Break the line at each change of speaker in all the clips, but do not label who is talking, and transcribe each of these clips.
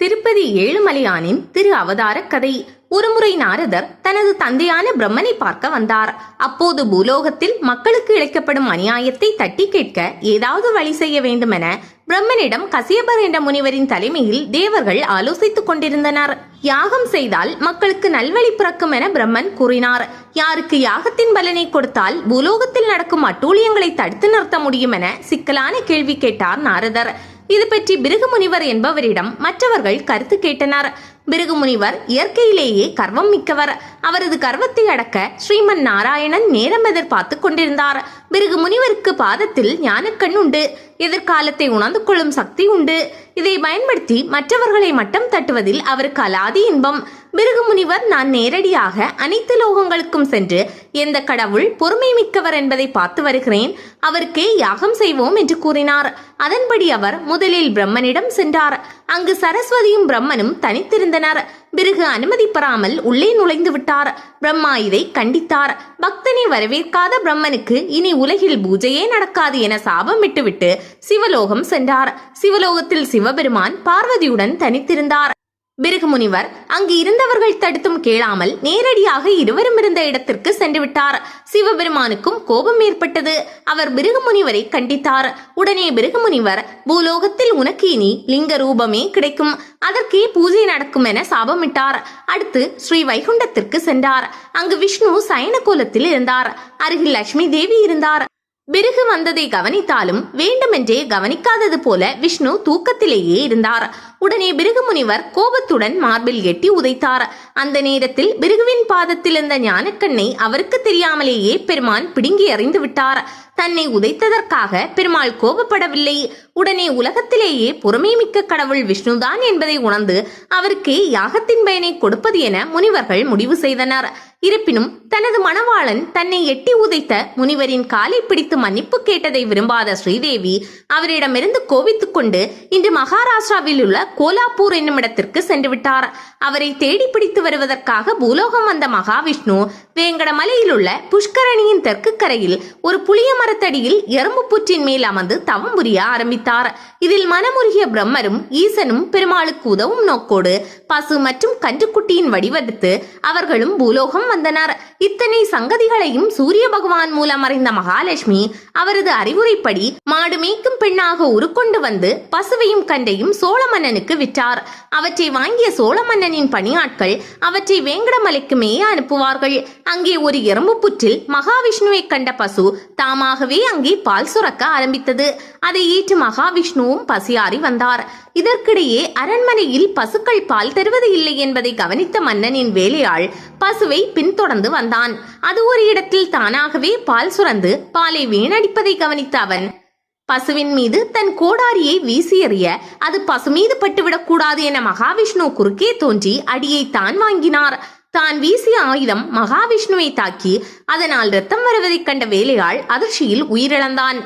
திருப்பதி ஏழுமலையானின் திரு அவதார கதை. ஒருமுறை நாரதர் தனது தந்தையான பிரம்மனை பார்க்க வந்தார். அப்போது பூலோகத்தில் மக்களுக்கு இழைக்கப்படும் அநியாயத்தை தட்டி கேட்க ஏதாவது வழி செய்ய வேண்டுமென பிரம்மனிடம் கசியபர் என்ற முனிவரின் தலைமையில் தேவர்கள் ஆலோசித்துக் கொண்டிருந்தனர். யாகம் செய்தால் மக்களுக்கு நல்வழி பிறக்கும் என பிரம்மன் கூறினார். யாருக்கு யாகத்தின் பலனை கொடுத்தால் பூலோகத்தில் நடக்கும் அட்டூழியங்களை தடுத்து நிறுத்த முடியும் என சிக்கலான கேள்வி கேட்டார் நாரதர். இது பற்றி பிருகுமுனிவர் என்பவரிடம் மற்றவர்கள் கருத்து கேட்டனர். பிருகுமுனிவர் இயற்கையிலேயே கர்வம் மிக்கவர். அவரது கர்வத்தை அடக்க ஸ்ரீமன் நாராயணன் நேரம் எதிர்பார்த்து கொண்டிருந்தார். பிருகுமுனிவருக்கு பாதத்தில் ஞானக்கண் உண்டு. எதிர்காலத்தை உணர்ந்து கொள்ளும் சக்தி உண்டு. இதை பயன்படுத்தி மற்றவர்களை மட்டம் தட்டுவதில் அவருக்கு அலாதி இன்பம். பிருகுமுனிவர் நான் நேரடியாக அனைத்து லோகங்களுக்கும் சென்று எந்த கடவுள் பொறுமை மிக்கவர் என்பதை பார்த்து வருகிறேன். அவருக்கே யாகம் செய்வோம் என்று கூறினார். அதன்படி அவர் முதலில் பிரம்மனிடம் சென்றார். அங்கு சரஸ்வதியும் பிரம்மனும் தனித்திருந்தனர். பிறகு அனுமதி பெறாமல் உள்ளே நுழைந்து விட்டார். பிரம்மா இதை கண்டித்தார். பக்தனை வரவேற்காத பிரம்மனுக்கு இனி உலகில் பூஜையே நடக்காது என சாபம் விட்டுவிட்டு சிவலோகம் சென்றார். சிவலோகத்தில் சிவபெருமான் பார்வதியுடன் தனித்திருந்தார். பிருகுமுனிவர் அங்கு இருந்தவர்கள் தடுத்தும் கேளாமல் நேரடியாக இருவரும் இருந்த இடத்திற்கு சென்றுவிட்டார். சிவபெருமானுக்கும் கோபம் ஏற்பட்டது. அவர் பிருகுமுனிவரை கண்டித்தார். உடனே பிருகுமுனிவர் பூலோகத்தில் உனக்கு இனி லிங்க ரூபமே கிடைக்கும். அதற்கே பூஜை நடக்கும் என சாபமிட்டார். அடுத்து ஸ்ரீ வைகுண்டத்திற்கு சென்றார். அங்கு விஷ்ணு சயன கோலத்தில் இருந்தார். அருகில் லட்சுமி தேவி இருந்தார். பிருகு வந்ததை கவனித்தாலும் வேண்டுமென்றே கவனிக்காதது போல விஷ்ணு தூக்கத்திலேயே இருந்தார். உடனே பிருகு முனிவர் கோபத்துடன் மார்பில் எட்டி உதைத்தார். அந்த நேரத்தில் பிருகுவின் பாதத்தில் இருந்த ஞானக்கண்ணை அவருக்கு தெரியாமலேயே பெருமான் பிடுங்கி எறிந்து விட்டார். தன்னை உதைத்ததற்காக பெருமாள் கோபப்படவில்லை. உடனே உலகத்திலேயே பொறுமை மிக்க கடவுள் விஷ்ணுதான் என்பதை உணர்ந்து அவருக்கு யாகத்தின் பயனை கொடுப்பது என முனிவர்கள் முடிவு செய்தனர். இருப்பினும் தனது மணவாளன் தன்னை எட்டி உதைத்த முனிவரின் காலை பிடித்து மன்னிப்பு கேட்டதை விரும்பாத ஸ்ரீதேவி அவரிடமிருந்து கோபித்துக் கொண்டு இன்று மகாராஷ்டிராவில் உள்ள கோலாப்பூர் என்னும் இடத்திற்கு சென்று விட்டார். அவரை தேடி பிடித்து வருவதற்காக பூலோகம் வந்த மகாவிஷ்ணு வேங்கடமலையில் உள்ள புஷ்கரணியின் தெற்கு கரையில் ஒரு புளிய மரத்தடியில் எறும்பு புற்றின் மேல் அமர்ந்து தவம் புரிய ஆரம்பித்தார். இதில் மனமுருகிய பிரம்மரும் ஈசனும் பெருமாளுக்கு உதவும் நோக்கோடு பசு மற்றும் கன்றுக்குட்டியின் வடிவெடுத்து அவர்களும் பூலோகம் வந்தனர். இத்தனை சங்கதிகளையும் சூரிய பகவான் மூலம் அறிந்த மகாலட்சுமி அவரது அறிவுரைப்படி மாடு மேய்க்கும் பெண்ணாக உருக்கொண்டு வந்து பசுவையும் கண்டையும் சோழ மன்னனுக்கு விற்றார். அவற்றை வாங்கிய சோழ மன்னனின் பணியாட்கள் அவற்றை வேங்கடமலைக்கு மேய அனுப்புவார்கள். அங்கே ஒரு எறும்பு புற்றில் மகாவிஷ்ணுவை கண்ட பசு தாமாகவே அங்கே பால் சுரக்க ஆரம்பித்தது. அதை ஏற்று மகாவிஷ்ணுவும் பசியாறி வந்தார். இதற்கிடையே அரண்மனையில் பசுக்கள் பால் தருவது இல்லை என்பதை கவனித்த மன்னனின் வேலையாள் பசுவை பின்தொடர்ந்து வந்தார் வந்தான் அது ஒரு இடத்தில் தானாகவே பால் சுரந்து பாலை வீணடிப்பதை கவனித்த அவன். பசுவின் மீது தன் கோடாரியை வீசி எறிய அது பசு மீது பட்டுவிடக் கூடாது என மகாவிஷ்ணு குறுக்கே தோன்றி அடியை தான் வாங்கினார். தான் வீசிய ஆயுதம் மகாவிஷ்ணுவை தாக்கி அதனால் ரத்தம் வருவதைக் கண்ட வேலையாள் அதிர்ச்சியில் உயிரிழந்தான்.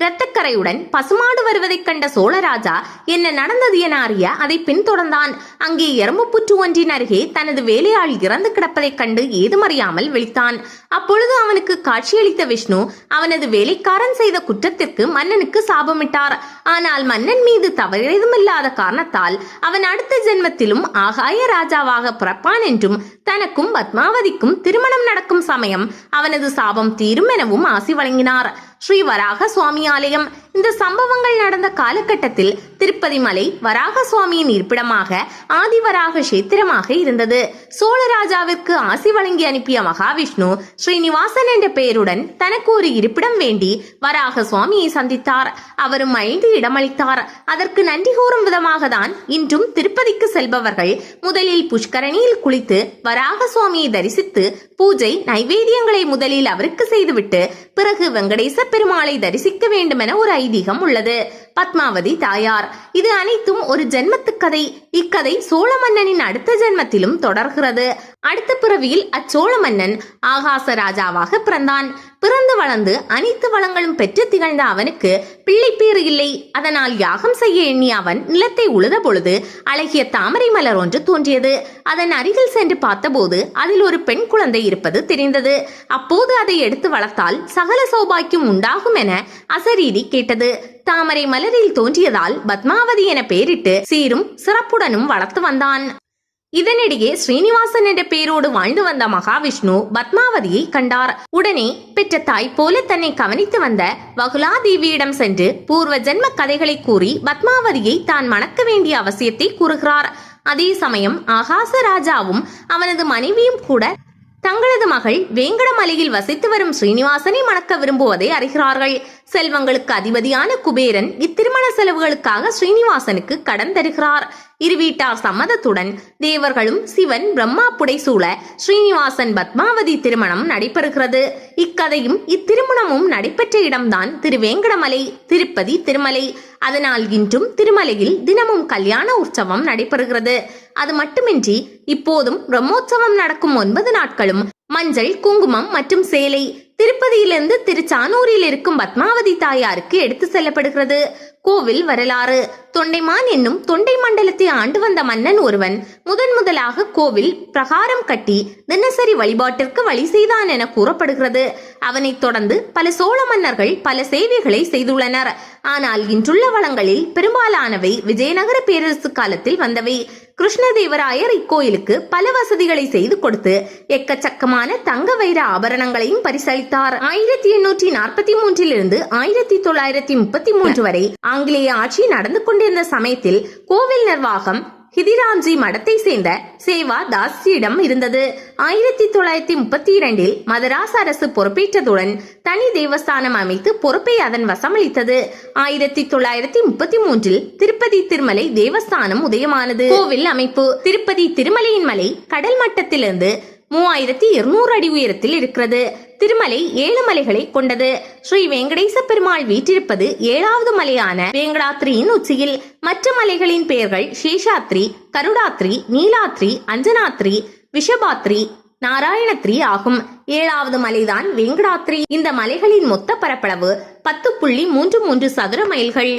இரத்தக்கரையுடன் பசுமாடு வருவதைக் கண்ட சோழராஜா என்ன நடந்தது என அறிய அதை பின்தொடர்ந்தான். அங்கே எறும்பு புற்று ஒன்றின் அருகே தனது வேலையாள் இறந்து கிடப்பதைக் கண்டு ஏதுமறியாமல் விழித்தான். அப்பொழுது அவனுக்கு காட்சியளித்த விஷ்ணு அவனது வேலைக்காரன் செய்த குற்றத்திற்கு மன்னனுக்கு சாபமிட்டார். ஆனால் மன்னன் மீது தவறேதுமில்லாத காரணத்தால் அவன் அடுத்த ஜென்மத்திலும் ஆகாய ராஜாவாக பிறப்பான் என்றும் தனக்கும் பத்மாவதிக்கும் திருமணம் நடக்கும் சமயம் அவனது சாபம் தீரும் எனவும் ஆசி வழங்கினார். ஸ்ரீ வராக சுவாமி ஆலயம். இந்த சம்பவங்கள் நடந்த காலகட்டத்தில் திருப்பதி மலை வராக சுவாமியின் இருப்பிடமாக ஆதிவராக கஷேத்திரமாக இருந்தது. சோழராஜாவிற்கு ஆசி வழங்கி அனுப்பிய மகாவிஷ்ணு ஸ்ரீனிவாசன் என்ற பெயருடன் தனக்கு ஒரு இருப்பிடம் வேண்டி வராக சுவாமியை சந்தித்தார். அவரும் ஐந்து இடமளித்தார். அதற்கு நன்றி கூறும் விதமாக தான் இன்றும் திருப்பதிக்கு செல்பவர்கள் முதலில் புஷ்கரணியில் குளித்து வராக சுவாமியை தரிசித்து பூஜை நைவேத்தியங்களை முதலில் அவருக்கு செய்துவிட்டு பிறகு வெங்கடேச பெருமாளை தரிசிக்க வேண்டும் என ஒரு ஐதீகம் உள்ளது. பத்மாவதி தாயார். இது அனைத்தும் ஒரு ஜென்மத்து கதை. இக்கதை சோழ மன்னனின் அடுத்த ஜென்மத்திலும் தொடர்கிறது. அடுத்த பிறவியில் அச்சோழ மன்னன் ஆகாச ராஜாவாக பிறந்தான். பிறந்து வளர்ந்து அனைத்து வளங்களும் பெற்று திகழ்ந்த அவனுக்கு பிள்ளைப்பேறு இல்லை. அதனால் யாகம் செய்ய எண்ணி அவன் நிலத்தை உழுத பொழுது அழகிய தாமரை மலர் ஒன்று தோன்றியது. அதன் அருகில் சென்று பார்த்தபோது அதில் ஒரு பெண் குழந்தை இருப்பது தெரிந்தது. அப்போது அதை எடுத்து வளர்த்தால் சகல சௌபாக்கியம் உண்டாகும் என அசரீரி கேட்டது. தாமரை மலரில் தோன்றியதால் பத்மாவதி என பெயரிட்டு சீரும் சிறப்புடனும் வளர்த்து வந்தான். இதனிடையே ஸ்ரீனிவாசன் என்ற பெயரோடு வாழ்ந்து வந்த மகாவிஷ்ணு பத்மாவதியை கண்டார். உடனே பெற்ற தாய் போல தன்னை கவனித்து வந்த வகுலாதேவியிடம் சென்று பூர்வ ஜென்ம கதைகளை கூறி பத்மாவதியை தான் மணக்க வேண்டிய அவசியத்தை கூறுகிறார். அதே சமயம் ஆகாச ராஜாவும் அவனது மனைவியும் கூட தங்களது மகள் வேங்கடமலையில் வசித்து வரும் ஸ்ரீனிவாசனை மணக்க விரும்புவதை அறிகிறார்கள். செல்வங்களுக்கு அதிபதியான குபேரன் இத்திருமண செலவுகளுக்காக ஸ்ரீனிவாசனுக்கு கடன் தருகிறார். இரு வீட்டார் சம்மதத்துடன் தேவர்களும் சிவன் பிரம்மா புடைசூழ ஸ்ரீனிவாசன் பத்மாவதி திருமணம் நடைபெறுகிறது. இக்கதையும் இத்திருமணமும் நடைபெற்ற இடம்தான் திருவேங்கடமலை திருப்பதி திருமலை. அதனால் இன்றும் திருமலையில் தினமும் கல்யாண உற்சவம் நடைபெறுகிறது. அது மட்டுமின்றி இப்போதும் பிரம்மோற்சவம் நடக்கும் ஒன்பது நாட்களும் மஞ்சள் குங்குமம் மற்றும் சேலை திருப்பதியிலிருந்து திருச்சானூரில் இருக்கும் பத்மாவதி தாயாருக்கு எடுத்து செல்லப்படுகிறது. கோவில் வரலாறு. தொண்டைமான் என்னும் தொண்டை மண்டலத்தை ஆண்டு வந்த மன்னன் ஒருவன் முதன் முதலாக கோவில் பிரகாரம் கட்டி தினசரி வழிபாட்டிற்கு வழி செய்தான் என கூறப்படுகிறது. அவனைத் தொடர்ந்து பல சோழ மன்னர்கள் பல சேவைகளை செய்துள்ளனர். ஆனால் இன்றுள்ள வளங்களில் பெரும்பாலானவை விஜயநகர பேரரசு காலத்தில் வந்தவை. கிருஷ்ணதேவராயர் இக்கோயிலுக்கு பல வசதிகளை செய்து கொடுத்து எக்கச்சக்கமான தங்க வைர ஆபரணங்களையும் பரிசளித்தார். ஆயிரத்தி எண்ணூற்றி நாற்பத்தி மூன்றிலிருந்து ஆயிரத்தி தொள்ளாயிரத்தி முப்பத்தி மூன்று வரை ஆங்கிலேய ஆட்சி நடந்து கொண்டிருந்த சமயத்தில் கோவில் நிர்வாகம் ஹிதிராம்ஜி மடத்தை சேர்ந்த சேவா தாஸ்ஜியிடம் இருந்தது. ஆயிரத்தி தொள்ளாயிரத்தி முப்பத்தி இரண்டில் மதராஸ் அரசு பொறுப்பேற்றதுடன் தனி தேவஸ்தானம் அமைத்து பொறுப்பை அதன் வசமளித்தது. ஆயிரத்தி தொள்ளாயிரத்தி முப்பத்தி மூன்றில் திருப்பதி திருமலை தேவஸ்தானம் உதயமானது. கோவில் அமைப்பு. திருப்பதி திருமலையின் மலை கடல் மட்டத்திலிருந்து மூவாயிரத்தி இருநூறு அடி உயரத்தில் இருக்கிறது. திருமலை ஏழு மலைகளை கொண்டது. ஸ்ரீ வெங்கடேச பெருமாள் வீற்றிருப்பது ஏழாவது மலையான வேங்கடாத்ரியின் உச்சியில். மற்ற மலைகளின் பெயர்கள் சேஷாத்ரி கருடாத்ரி நீலாத்ரி அஞ்சனாத்ரி விஷபாத்ரி நாராயணத்ரி ஆகும். ஏழாவது மலைதான் வேங்கடாத்ரி. இந்த மலைகளின் மொத்த பரப்பளவு பத்து புள்ளி மூன்று மூன்று சதுர மைல்கள்.